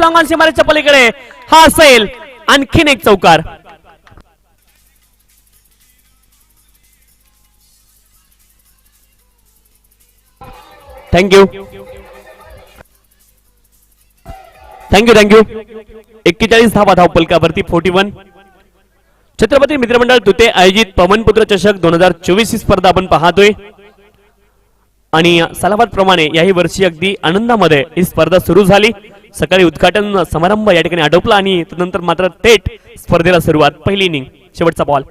Long-on सीमारेच्या पलीकडे हा असेल आणखीन एक चौकार. थँक्यू थँक्यू थँक्यू एक्केचाळीस धावा धाव पलकावरती फोर्टी वन छत्रपती मित्रमंडळ तुते आयोजित पवनपुत्र चषक दोन हजार चोवीस ही स्पर्धा आपण पाहतोय. आणि सलाबाद प्रमाणे याही वर्षी अगदी आनंदामध्ये ही स्पर्धा सुरू झाली. सकाळी उद्घाटन समारंभ या ठिकाणी आटोपला आणि त्यानंतर मात्र थेट स्पर्धेला सुरुवात पहिली इनिंग शेवटचा बॉल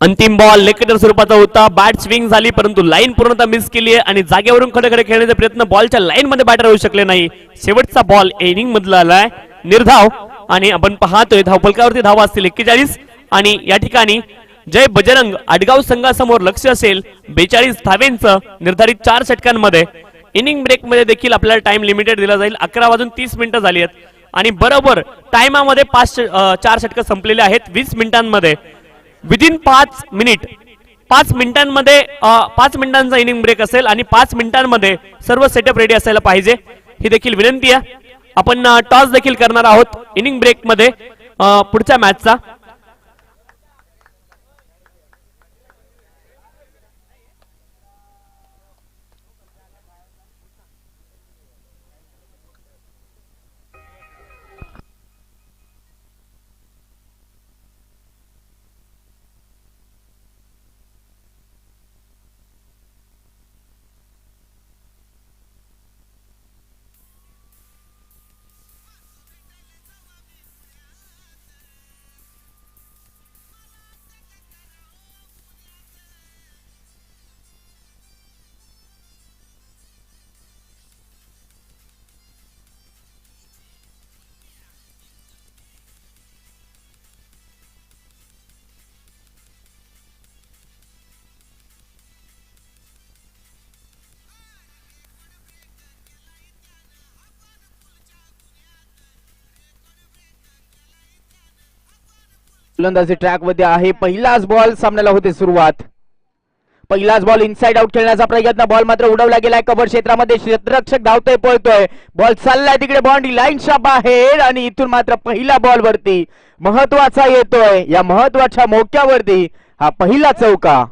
अंतिम बॉल लेकेटर स्वरूपाचा होता. बॅट स्विंग झाली परंतु लाईन पूर्णतः मिस केली आहे आणि जागेवरून खडे खडे खेळण्याचा प्रयत्न बॉलच्या लाईन मध्ये बॅटर होऊ शकले नाही. शेवटचा बॉल इनिंग मधला आलाय. निर्धाव आणि आपण पाहतोय धावपलकावरती धावा असतील एक्केचाळीस. आणि या ठिकाणी जय बजरंग आडगाव संघासमोर लक्ष असेल. बेचाळीस धावेंचं निर्धारित चार षटकांमध्ये. इनिंग ब्रेकमध्ये देखील आपल्याला टाइम लिमिटेड दिला जाईल. अकरा वाजून तीस मिनिटं झाली आहेत. आणि बरोबर टायमामध्ये पाच चार षटकं संपलेले आहेत. वीस मिनिटांमध्ये. विदिन पाच मिनिट पाच मिनिटांमध्ये पाच मिनिटांचा इनिंग ब्रेक असेल आणि पाच मिनिटांमध्ये सर्व सेटअप रेडी असायला पाहिजे. ही देखील विनंती आहे. आपण टॉस देखील करणार आहोत इनिंग ब्रेकमध्ये पुढच्या मॅचचा गोलंदाजी ट्रॅकमध्ये आहे. पहिलाच बॉल सामन्याला होते सुरुवात. पहिलाच बॉल इनसाइड आउट खेळण्याचा प्रयत्न. बॉल मात्र उडवला गेलाय कबर क्षेत्रामध्ये क्षेत्ररक्षक धावतोय पळतोय. बॉल चाललाय तिकडे. बाउंड्री लाईनच्या बाहेर आणि इथून मात्र पहिला बॉल वरती. महत्त्वाचा येतोय. या महत्त्वाच्या मोक्यावरती हा पहिला चौका.